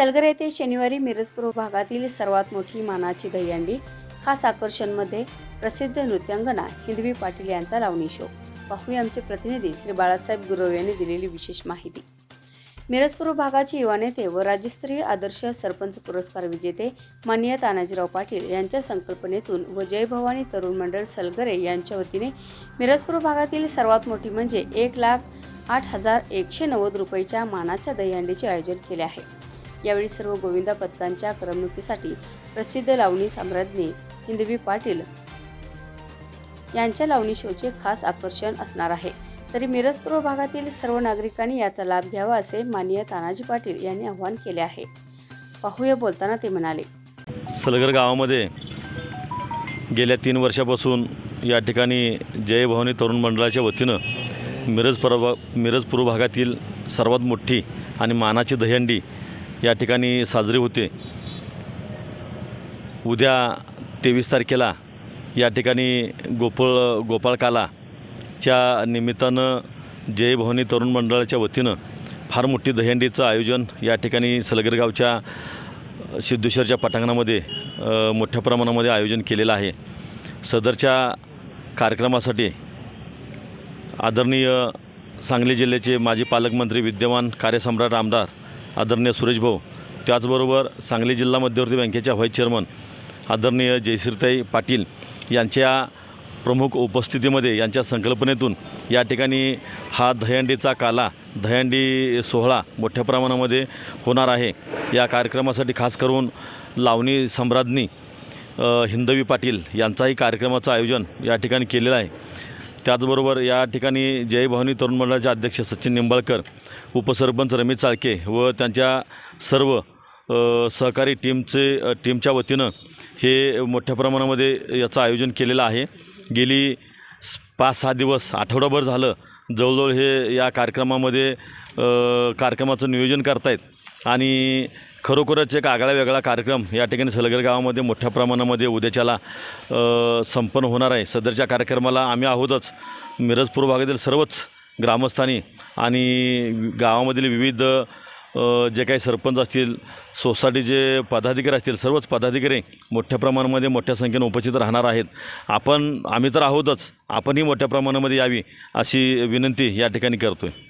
सलगर येथे शनिवारी मिरजपूर भागातील सर्वात मोठी मानाची दहीहंडी खास आकर्षणमध्ये प्रसिद्ध नृत्यांगना हिंदवी पाटील यांचा लावणी शो. पाहूया आमचे प्रतिनिधी श्री बाळासाहेब गुरव यांनी दिलेली विशेष माहिती. मिरजपूर्व भागाचे युवा नेते व राज्यस्तरीय आदर्श सरपंच पुरस्कार विजेते माननीय तानाजीराव पाटील यांच्या संकल्पनेतून व जय भवानी तरुण मंडळ सलगरे यांच्या वतीने मिरजपूर भागातील सर्वात मोठी म्हणजे एक लाख आठ हजार एकशे नव्वद रुपयेच्या मानाच्या दहीहंडीचे आयोजन केले आहे. यावेळी सर्व गोविंदा पथकांच्या करमणुकीसाठी प्रसिद्ध लावणी साम्राज्ञी हिंदवी पाटील यांच्या लावणी शोचे खास आकर्षण असणार आहे. तरी मिरजपूर्व भागातील सर्व नागरिकांनी याचा लाभ घ्यावा असे माननीय तानाजी पाटील यांनी आवाहन केले आहे. पाहूया बोलताना ते म्हणाले. सलगर गावामध्ये गेल्या तीन वर्षापासून या ठिकाणी जय भवानी तरुण मंडळाच्या वतीनं मिरज परभा मिरज पूर्व भागातील सर्वात मोठी आणि मानाची दहंडी या ठिकाणी साजरी होते. उद्या तेवीस तारखेला या ठिकाणी गोकुळ गोपाळकालाच्या निमित्तानं जयभवानी तरुण मंडळाच्या वतीनं फार मोठी दहेंडीचं आयोजन या ठिकाणी सलगरगावच्या सिद्धेश्वरच्या पटांगणामध्ये मोठ्या प्रमाणामध्ये आयोजन केलेलं आहे. सदरच्या कार्यक्रमासाठी आदरणीय सांगली जिल्ह्याचे माजी पालकमंत्री विद्यमान कार्यसम्राट आमदार आदरणीय सुरेश भाऊ त्याचबरोबर सांगली जिल्हा मध्यवर्ती बँकेच्या व्हाईस चेअरमन आदरणीय जयश्रीताई पाटील यांच्या प्रमुख उपस्थितीमध्ये यांच्या संकल्पनेतून या ठिकाणी हा दहीहंडीचा काला दहीहंडी सोहळा मोठ्या प्रमाणामध्ये होणार आहे. या कार्यक्रमासाठी खास करून लावणी सम्राज्ञी हिंदवी पाटील यांचाही कार्यक्रमाचं आयोजन या ठिकाणी केलेलं आहे. त्याचबरोबर या ठिकाणी जय भवानी तरुण मंडळाचे अध्यक्ष सचिन निंबाळकर उपसरपंच रमेश चाळके व त्यांच्या सर्व सहकारी टीमचे टीमच्या वतीनं हे मोठ्या प्रमाणामध्ये याचं आयोजन केलेलं आहे. गेली पाच सहा दिवस आठवडाभर झालं जवळजवळ हे या कार्यक्रमामध्ये कार्यक्रमाचं नियोजन करतायत आणि खरोखरच एक आगळा वेगळा कार्यक्रम या ठिकाणी सलगर गावामध्ये मोठ्या प्रमाणामध्ये उद्याच्याला संपन्न होणार आहे. सदरच्या कार्यक्रमाला आम्ही आहोतच. मिरजपूर भागातील सर्वच ग्रामस्थांनी आणि गावामधील विविध जे काही सरपंच असतील सोसायटीचे पदाधिकारी असतील सर्वच पदाधिकारी मोठ्या प्रमाणामध्ये मोठ्या संख्येने उपस्थित राहणार आहेत. आपण आम्ही तर आहोतच. आपणही मोठ्या प्रमाणामध्ये यावी अशी विनंती या ठिकाणी करतो आहे